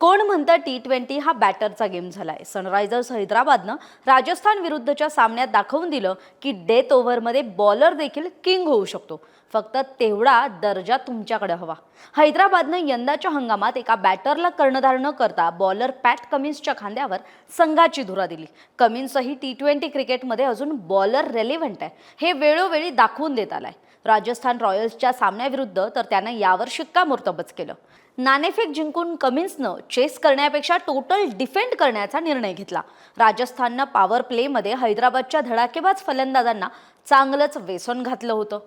कोण म्हणतं T twenty हा बॅटरचा गेम झालाय? सनरायझर्स हैदराबादनं राजस्थान विरुद्धच्या सामन्यात दाखवून दिलं की डेथ ओव्हरमध्ये बॉलर देखील किंग होऊ शकतो. फक्त तेवढा दर्जा तुमच्याकडे हवा. हैदराबादनं यंदाच्या हंगामात एका बॅटरला कर्णधार न करता बॉलर पॅट कमिन्सच्या खांद्यावर संघाची धुरा दिली. कमिन्सही टी ट्वेंटी क्रिकेटमध्ये अजून बॉलर रेलिव्हंट आहे. हे वेळोवेळी दाखवून देत आलाय. राजस्थान रॉयल्सच्या सामन्याविरुद्ध तर त्यानं यावर शिक्कामोर्तबच केलं. नाणेफेक जिंकून कमिन्सनं चेस करण्यापेक्षा टोटल डिफेंड करण्याचा निर्णय घेतला. राजस्थाननं पॉवर प्लेमध्ये हैदराबादच्या धडाकेबाज फलंदाजांना चांगलंच वेसन घातलं होतं.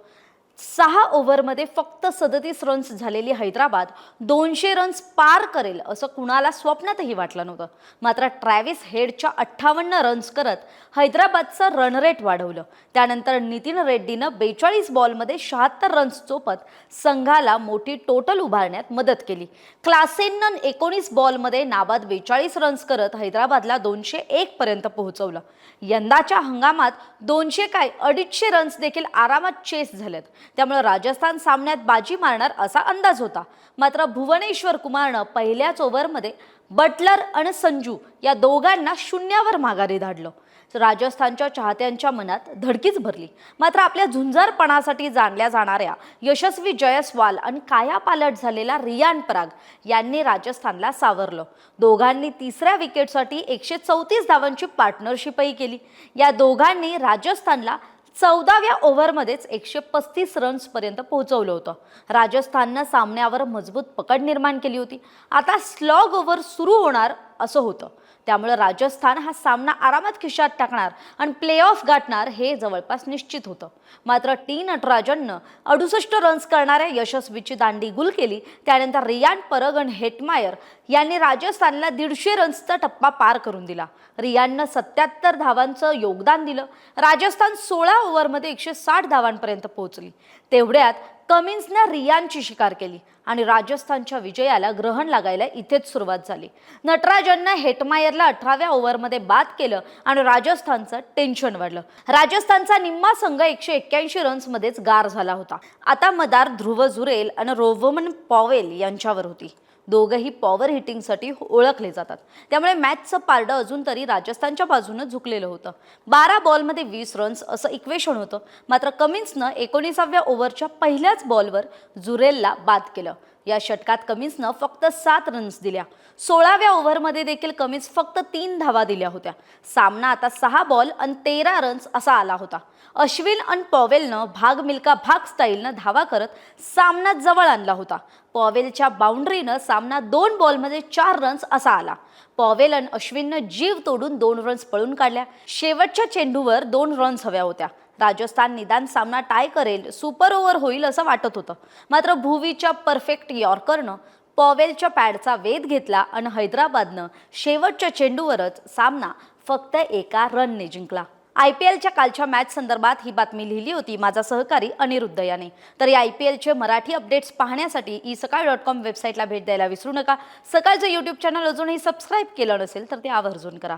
सहा ओव्हरमध्ये फक्त सदतीस रन्स झालेली हैदराबाद दोनशे रन्स पार करेल असं कुणाला स्वप्नातही वाटलं नव्हतं. मात्र ट्रॅव्हिस हेडच्या अठ्ठावन्न रन्स करत हैदराबादचं रन रेट वाढवलं. त्यानंतर नितीन रेड्डीनं बेचाळीस बॉलमध्ये शहात्तर रन्स चोपत संघाला मोठी टोटल उभारण्यात मदत केली. क्लासेननं एकोणीस बॉलमध्ये नाबाद बेचाळीस रन्स करत हैदराबादला दोनशे एक पर्यंत पोहोचवलं. यंदाच्या हंगामात दोनशे काय अडीचशे रन्स देखील आरामात चेस झालेत. त्यामुळे राजस्थान सामन्यात बाजी मारणार असा अंदाज होता. मात्र भुवनेश्वर कुमारनं पहिल्याच ओव्हरमध्ये बटलर आणि संजू या दोघांना शून्यावर माघारी धाडलं. राजस्थानच्या चाहत्यांच्या मनात धडकीच भरली. मात्र आपल्या झुंजारपणासाठी जाणल्या जाणाऱ्या यशस्वी जयस्वाल आणि कायापालट झालेला रियान पराग यांनी राजस्थानला सावरलं. दोघांनी तिसऱ्या विकेटसाठी एकशे चौतीस धावांची पार्टनरशिपही केली. या दोघांनी राजस्थानला चौदाव्या ओव्हरमध्येच एकशे पस्तीस रन्सपर्यंत पोहोचवलं होतं. राजस्थाननं सामन्यावर मजबूत पकड निर्माण केली होती. आता स्लॉग ओव्हर सुरू होणार असं होतं. त्यामुळे राजस्थान हा सामना आरामात खिशात टाकणार आणि प्ले ऑफ गाठणार हे जवळपास निश्चित होतं. मात्र टी नटराजननं अडुसष्ट रन्स करणाऱ्या यशस्वीची दांडी गुल केली. त्यानंतर रियान परग आणि हेटमायर यांनी राजस्थानला दीडशे रन्सचा टप्पा पार करून दिला. रियाननं सत्याहत्तर धावांचं योगदान दिलं. राजस्थान सोळा ओव्हरमध्ये एकशे साठ धावांपर्यंत पोहोचली. तेवढ्यात कमिन्सनं रियानची शिकार केली आणि राजस्थानच्या विजयाला ग्रहण लागायला इथेच सुरुवात झाली. नटराजननं हेटमायरला अठराव्या ओव्हरमध्ये बाद केलं आणि राजस्थानचं टेन्शन वाढलं. राजस्थानचा निम्मा संघ एकशे एक्क्याऐंशी रन्समध्येच गार झाला होता. आता मदार ध्रुव जुरेल आणि रोवमन पॉवेल यांच्यावर होती. दोघंही पॉवर हिटिंगसाठी ओळखले जातात. त्यामुळे मॅचचं पारडं अजून तरी राजस्थानच्या बाजूनं झुकलेलं होतं. बारा बॉलमध्ये वीस रन्स असं इक्वेशन होतं. मात्र कमिन्सनं एकोणीसाव्या ओव्हरच्या पहिल्याच बॉलवर जुरेलला बाद केलं. या षटकात कमिन्सनं फक्त सात रन्स दिल्या. सोळाव्या ओव्हरमध्ये देखील कमिन्स फक्त तीन धावा दिल्या होत्या. सामना आता सहा बॉल आणि तेरा रन्स असा आला होता. अश्विन आणि पॉवेलनं भाग मिल्का भाग स्टाईलनं धावा करत सामना जवळ आणला होता. पॉवेलच्या बाउंड्रीनं सामना दोन बॉलमध्ये चार रन्स असा आला. पॉवेल आणि अश्विननं जीव तोडून दोन रन्स पळून काढल्या. शेवटच्या चेंडूवर दोन रन्स हव्या होत्या. राजस्थान निदान सामना टाय करेल सुपर ओव्हर होईल असं वाटत होतं. मात्र भुवीच्या परफेक्ट यॉर्करनं पॉवेलच्या पॅडचा वेध घेतला आणि हैदराबादनं शेवटच्या चेंडूवरच सामना फक्त एका रनने जिंकला. आय पी एलच्या कालच्या मॅच संदर्भात ही बातमी लिहिली होती माझा सहकारी अनिरुद्ध याने. तर या आय पी एलचे मराठी अपडेट्स पाहण्यासाठी ई सकाळ डॉट कॉम वेबसाईटला भेट द्यायला विसरू नका. सकाळचं यूट्यूब चॅनल अजूनही सबस्क्राईब केलं नसेल तर ते आवर्जून करा.